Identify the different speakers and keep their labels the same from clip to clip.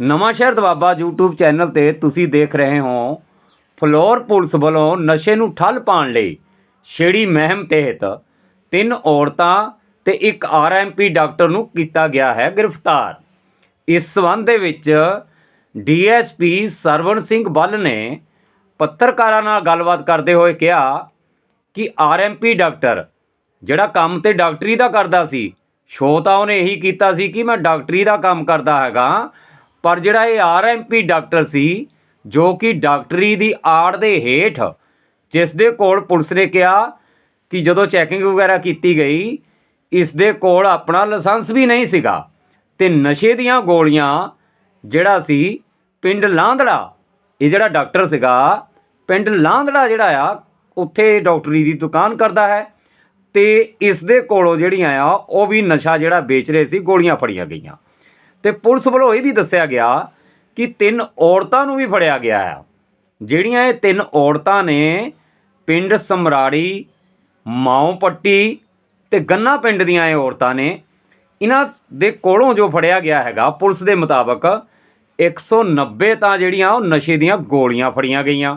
Speaker 1: ਨਵਾਂ ਸ਼ਹਿਰ Doaba YouTube channel ਤੇ ਤੁਸੀਂ ਦੇਖ ਰਹੇ ਹੋ ਫਲੋਰ ਪੁਲਿਸ ਵੱਲੋਂ ਨਸ਼ੇ ਨੂੰ ਠੱਲ ਪਾਉਣ ਲਈ ਛੇੜੀ ਮਹਿਮ ਤਹਿਤ ਤਿੰਨ ਔਰਤਾਂ ਤੇ ਇੱਕ ਆਰਐਮਪੀ ਡਾਕਟਰ ਨੂੰ ਕੀਤਾ ਗਿਆ ਹੈ ਗ੍ਰਿਫਤਾਰ। ਇਸ ਸਬੰਧ ਦੇ ਵਿੱਚ ਡੀਐਸਪੀ ਸਰਵਣ ਸਿੰਘ ਬੱਲ ਨੇ ਪੱਤਰਕਾਰਾਂ ਨਾਲ ਗੱਲਬਾਤ ਕਰਦੇ ਹੋਏ ਕਿਹਾ ਕਿ ਆਰਐਮਪੀ ਡਾਕਟਰ ਜਿਹੜਾ ਕੰਮ ਤੇ ਡਾਕਟਰੀ ਦਾ ਕਰਦਾ ਸੀ, ਸ਼ੋਅ ਤਾਂ ਉਹਨੇ ਇਹੀ ਕੀਤਾ ਸੀ ਕਿ ਮੈਂ ਡਾਕਟਰੀ ਦਾ ਕੰਮ ਕਰਦਾ ਹੈਗਾ ਪਰ ਜਿਹੜਾ ਇਹ ਆਰਐਮਪੀ ਡਾਕਟਰ ਸੀ, ਜੋ ਕਿ ਡਾਕਟਰੀ ਦੀ ਆੜ ਦੇ ਹੇਠ, ਜਿਸ ਦੇ ਕੋਲ ਪੁਲਿਸ ਨੇ ਕਿਹਾ ਕਿ ਜਦੋਂ ਚੈਕਿੰਗ ਵਗੈਰਾ ਕੀਤੀ ਗਈ, ਇਸ ਦੇ ਕੋਲ ਆਪਣਾ ਲਾਇਸੈਂਸ ਵੀ ਨਹੀਂ ਸੀਗਾ ਤੇ ਨਸ਼ੇ ਦੀਆਂ ਗੋਲੀਆਂ ਜਿਹੜਾ ਸੀ, ਪਿੰਡ ਲਾਂਦੜਾ, ਇਹ ਜਿਹੜਾ ਡਾਕਟਰ ਸੀਗਾ, ਪਿੰਡ ਲਾਂਦੜਾ ਜਿਹੜਾ ਆ, ਉੱਥੇ ਡਾਕਟਰੀ ਦੀ ਦੁਕਾਨ ਕਰਦਾ ਹੈ ਤੇ ਇਸ ਦੇ ਕੋਲੋਂ ਜਿਹੜੀਆਂ ਆ, ਉਹ ਵੀ ਨਸ਼ਾ ਜਿਹੜਾ ਵੇਚ ਰਹੇ ਸੀ, ਗੋਲੀਆਂ ਫੜੀਆਂ ਗਈਆਂ। ਤੇ ਪੁਲਿਸ ਵੱਲੋਂ ਇਹ ਵੀ ਦੱਸਿਆ ਗਿਆ ਕਿ ਤਿੰਨ ਔਰਤਾਂ ਨੂੰ ਵੀ ਫੜਿਆ ਗਿਆ ਆ। ਜਿਹੜੀਆਂ ਇਹ ਤਿੰਨ ਔਰਤਾਂ ਨੇ, ਪਿੰਡ ਸਮਰਾੜੀ, ਮਾਉ ਪੱਟੀ ਤੇ ਗੰਨਾ ਪਿੰਡ ਦੀਆਂ ਇਹ ਔਰਤਾਂ ਨੇ, ਇਹਨਾਂ ਦੇ ਕੋਲੋਂ ਜੋ ਫੜਿਆ ਗਿਆ ਹੈਗਾ, ਪੁਲਿਸ ਦੇ ਮੁਤਾਬਕ 190 ਤਾਂ ਜਿਹੜੀਆਂ ਉਹ ਨਸ਼ੇ ਦੀਆਂ ਗੋਲੀਆਂ ਫੜੀਆਂ ਗਈਆਂ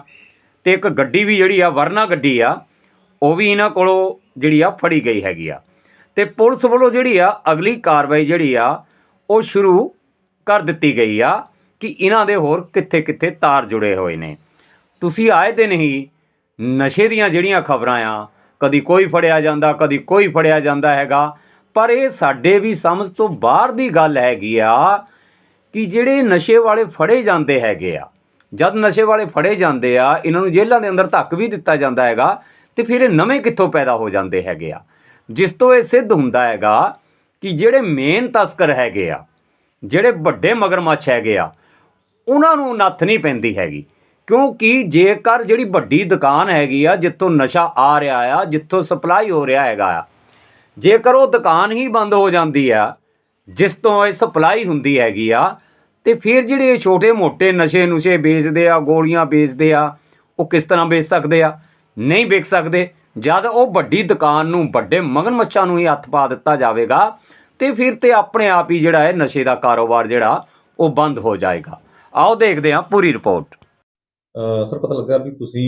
Speaker 1: ਤੇ ਇੱਕ ਗੱਡੀ ਵੀ ਜਿਹੜੀ ਆ, ਵਰਨਾ ਗੱਡੀ ਆ, ਉਹ ਵੀ ਇਹਨਾਂ ਕੋਲੋਂ ਜਿਹੜੀ ਆ, ਫੜੀ ਗਈ ਹੈਗੀ ਆ। ਤੇ ਪੁਲਿਸ ਵੱਲੋਂ ਜਿਹੜੀ ਆ, ਅਗਲੀ ਕਾਰਵਾਈ ਜਿਹੜੀ ਆ ਉਹ ਸ਼ੁਰੂ ਕਰ ਦਿੱਤੀ ਗਈ ਆ ਕਿ ਇਹਨਾਂ ਦੇ ਹੋਰ ਕਿੱਥੇ ਕਿੱਥੇ ਤਾਰ ਜੁੜੇ ਹੋਏ ਨੇ। ਤੁਸੀਂ ਆਏ ਦਿਨ ਹੀ ਨਸ਼ੇ ਦੀਆਂ ਜਿਹੜੀਆਂ ਖਬਰਾਂ ਆ, ਕਦੀ ਕੋਈ ਫੜਿਆ ਜਾਂਦਾ, ਕਦੀ ਕੋਈ ਫੜਿਆ ਜਾਂਦਾ ਹੈਗਾ, ਪਰ ਇਹ ਸਾਡੇ ਵੀ ਸਮਝ ਤੋਂ ਬਾਹਰ ਦੀ ਗੱਲ ਹੈਗੀ ਆ ਕਿ ਜਿਹੜੇ ਨਸ਼ੇ ਵਾਲੇ ਫੜੇ ਜਾਂਦੇ ਹੈਗੇ ਆ, ਜਦ ਨਸ਼ੇ ਵਾਲੇ ਫੜੇ ਜਾਂਦੇ ਆ, ਇਹਨਾਂ ਨੂੰ ਜੇਲ੍ਹਾਂ ਦੇ ਅੰਦਰ ਧੱਕ ਵੀ ਦਿੱਤਾ ਜਾਂਦਾ ਹੈਗਾ ਤੇ ਫਿਰ ਇਹ ਨਵੇਂ ਕਿੱਥੋਂ ਪੈਦਾ ਹੋ ਜਾਂਦੇ ਹੈਗੇ ਆ। ਜਿਸ ਤੋਂ ਇਹ ਸਿੱਧ ਹੁੰਦਾ ਹੈਗਾ ਕਿ ਜਿਹੜੇ ਮੇਨ ਤਸਕਰ ਹੈਗੇ ਆ, ਜਿਹੜੇ ਵੱਡੇ ਮਗਰਮੱਛ ਹੈਗੇ ਆ, ਉਹਨਾਂ ਨੂੰ ਨੱਥ ਨਹੀਂ ਪੈਂਦੀ ਹੈਗੀ। ਕਿਉਂਕਿ ਜੇਕਰ ਜਿਹੜੀ ਵੱਡੀ ਦੁਕਾਨ ਹੈਗੀ ਆ, ਜਿੱਥੋਂ ਨਸ਼ਾ ਆ ਰਿਹਾ ਆ, ਜਿੱਥੋਂ ਸਪਲਾਈ ਹੋ ਰਿਹਾ ਹੈਗਾ ਆ, ਜੇਕਰ ਉਹ ਦੁਕਾਨ ਹੀ ਬੰਦ ਹੋ ਜਾਂਦੀ ਆ, ਜਿਸ ਤੋਂ ਇਹ ਸਪਲਾਈ ਹੁੰਦੀ ਹੈਗੀ ਆ, ਤੇ ਫਿਰ ਜਿਹੜੇ ਛੋਟੇ ਮੋਟੇ ਨਸ਼ੇ ਨੁਸ਼ੇ ਵੇਚਦੇ ਆ, ਗੋਲੀਆਂ ਵੇਚਦੇ ਆ, ਉਹ ਕਿਸ ਤਰ੍ਹਾਂ ਵੇਚ ਸਕਦੇ ਆ? ਨਹੀਂ ਵੇਚ ਸਕਦੇ। ਜਦ ਉਹ ਵੱਡੀ ਦੁਕਾਨ ਨੂੰ ਵੱਡੇ ਮਗਨਮੱਛਾਂ ਨੂੰ ਹੀ ਹੱਥ ਪਾ ਦਿੱਤਾ ਜਾਵੇਗਾ ਤੇ ਫਿਰ ਤੇ ਆਪਣੇ ਆਪ ਹੀ ਜਿਹੜਾ ਹੈ ਨਸ਼ੇ ਦਾ ਕਾਰੋਬਾਰ ਜਿਹੜਾ ਉਹ ਬੰਦ ਹੋ ਜਾਏਗਾ। ਆਓ ਦੇਖਦੇ ਹਾਂ ਪੂਰੀ ਰਿਪੋਰਟ।
Speaker 2: ਸਰ ਪਤਾ ਲੱਗਾ ਵੀ ਤੁਸੀਂ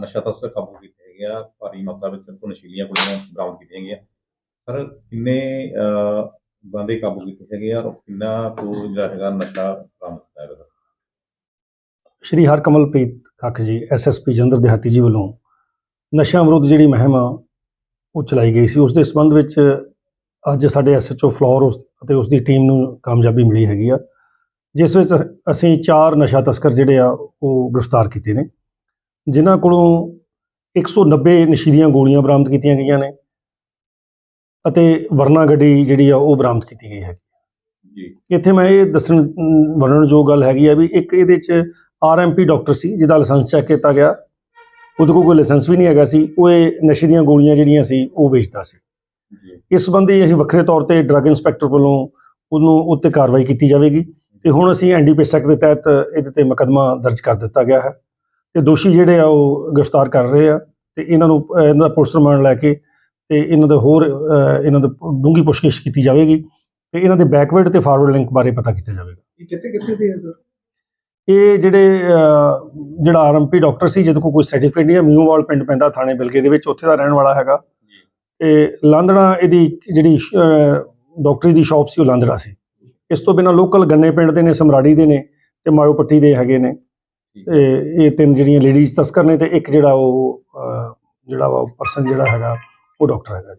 Speaker 2: ਨਸ਼ਾ ਤਸਕਰ ਕਾਬੂ ਕੀਤੇ ਹੈਗੇ ਆ ਭਾਰੀ ਮਾਤਰਾ ਵਿੱਚ ਤੋਂ ਨਸ਼ੀਲੀਆਂ ਗੋਲੀਆਂ ਬਰਾਮਦ ਕੀਤੀਆਂ ਗਈਆਂ। ਸਰ ਕਿੰਨੇ ਬੰਦੇ ਕਾਬੂ ਕੀਤੇ ਹੈਗੇ ਆ ਔਰ ਕਿੰਨਾ ਤੋਂ ਜਿਹੜਾ ਹੈਗਾ ਨਸ਼ਾ ਬਰਾਮਦ ਕੀਤਾ ਹੈਗਾ ਸਰ?
Speaker 3: ਹਰਕਮਲਪ੍ਰੀਤ ਕੱਖ ਜੀ ਐਸਐਸਪੀ ਜੰਦਰ ਦਿਹਾਤੀ ਜੀ ਵੱਲੋਂ ਨਸ਼ਿਆਂ ਵਿਰੁੱਧ ਜਿਹੜੀ ਮੁਹਿੰਮ ਉਹ ਚਲਾਈ ਗਈ ਸੀ। ਉਸ ਦੇ ਸੰਬੰਧ ਵਿੱਚ ਅੱਜ ਸਾਡੇ ਐਸਐਚਓ ਫਲੋਰ ਉਸ ਅਤੇ ਉਸ ਦੀ ਟੀਮ ਨੂੰ ਕਾਮਯਾਬੀ ਮਿਲੀ ਹੈਗੀ ਆ ਜਿਸ ਵਿੱਚ ਅਸੀਂ ਚਾਰ ਨਸ਼ਾ ਤਸਕਰ ਜਿਹੜੇ ਆ ਉਹ ਗ੍ਰਿਫਤਾਰ ਕੀਤੇ ਨੇ ਜਿਨ੍ਹਾਂ ਕੋਲੋਂ 190 ਨਸ਼ੀਲੀਆਂ ਗੋਲੀਆਂ ਬਰਾਮਦ ਕੀਤੀਆਂ ਗਈਆਂ ਨੇ ਅਤੇ ਵਰਨਾ ਗੱਡੀ ਜਿਹੜੀ ਆ ਉਹ ਬਰਾਮਦ ਕੀਤੀ ਗਈ ਹੈ
Speaker 2: ਜੀ।
Speaker 3: ਇੱਥੇ ਮੈਂ ਇਹ ਦੱਸਣ ਅਮ, ਵਰਣਨਯੋਗ ਗੱਲ ਹੈਗੀ ਆ ਵੀ ਇੱਕ ਇਹਦੇ ਚ ਆਰਐਮਪੀ ਡਾਕਟਰ ਸੀ ਜਿਹਦਾ ਲਾਇਸੈਂਸ ਚੈੱਕ ਕੀਤਾ ਗਿਆ ਉਹਦੇ ਕੋਲ ਕੋਈ ਲਾਇਸੈਂਸ ਵੀ ਨਹੀਂ ਹੈਗਾ ਸੀ ਉਹ ਇਹ ਨਸ਼ੇ ਦੀਆਂ ਗੋਲੀਆਂ ਜਿਹੜੀਆਂ ਸੀ ਉਹ ਵੇਚਦਾ ਸੀ।
Speaker 2: ਜੀ
Speaker 3: ਇਸ ਸੰਬੰਧੀ ਅਸੀਂ ਵੱਖਰੇ ਤੌਰ ਤੇ ਡਰੱਗ ਇੰਸਪੈਕਟਰ ਵੱਲੋਂ ਉਹਨੂੰ ਉੱਤੇ ਕਾਰਵਾਈ ਕੀਤੀ ਜਾਵੇਗੀ ਤੇ ਹੁਣ ਅਸੀਂ ਐਨਡੀਪੀਐਸ ਐਕਟ ਦੇ ਤਹਿਤ ਇਹਦੇ ਤੇ ਮੁਕੱਦਮਾ ਦਰਜ ਕਰ ਦਿੱਤਾ ਗਿਆ ਹੈ। ਤੇ ਦੋਸ਼ੀ ਜਿਹੜੇ ਆ ਉਹ ਗ੍ਰਿਫਤਾਰ ਕਰ ਰਹੇ ਆ ਤੇ ਇਹਨਾਂ ਨੂੰ ਇਹਨਾਂ ਦਾ ਪੁਲਿਸ ਰਿਮਾਂਡ ਲੈ ਕੇ ਤੇ ਇਹਨਾਂ ਦੇ ਹੋਰ ਇਹਨਾਂ ਦੇ ਡੂੰਘੀ ਪੁੱਛਗਿੱਛ ਕੀਤੀ ਜਾਵੇਗੀ ਤੇ ਇਹਨਾਂ ਦੇ ਬੈਕਵਰਡ ਤੇ ਫਾਰਵਰਡ ਲਿੰਕ ਬਾਰੇ ਪਤਾ ਕੀਤਾ ਜਾਵੇਗਾ।
Speaker 2: ਇਹ ਕਿੱਥੇ ਕਿੱਥੇ ਦੇ ਹੈ ਸਰ?
Speaker 3: ਇਹ ਜਿਹੜੇ ਜਿਹੜਾ ਆਰਐਮਪੀ ਡਾਕਟਰ ਸੀ ਜਿਹਦੇ ਕੋਲ ਕੋਈ ਸਰਟੀਫਿਕੇਟ ਨਹੀਂ ਹੈ ਮਿਊਵਾਲ ਪਿੰਡ ਪੈਂਦਾ ਥਾਣੇ ਬਿਲਗੇ ਦੇ ਵਿੱਚ ਉੱਥੇ ਦਾ ਰਹਿਣ ਵਾਲਾ ਹੈਗਾ। ਤੇ ਲਾਂਦੜਾ ਇਹਦੀ ਜਿਹੜੀ ਡਾਕਟਰੀ ਦੀ ਸ਼ਾਪ ਸੀ ਉਹ ਲਾਂਦੜਾ ਸੀ। ਇਸ ਤੋਂ ਬਿਨਾਂ ਲੋਕਲ ਗੰਨੇ ਪਿੰਡ ਦੇ ਨੇ ਸਮਰਾੜੀ ਦੇ ਨੇ ਤੇ ਮਾਇਓ ਪੱਟੀ ਦੇ ਹੈਗੇ ਨੇ। ਤੇ ਇਹ ਤਿੰਨ ਜਿਹੜੀਆਂ ਲੇਡੀਜ਼ ਤਸਕਰ ਨੇ ਤੇ ਇੱਕ ਜਿਹੜਾ ਉਹ ਜਿਹੜਾ ਵਾ ਪਰਸਨ ਜਿਹੜਾ ਹੈਗਾ ਉਹ ਡਾਕਟਰ ਹੈਗਾ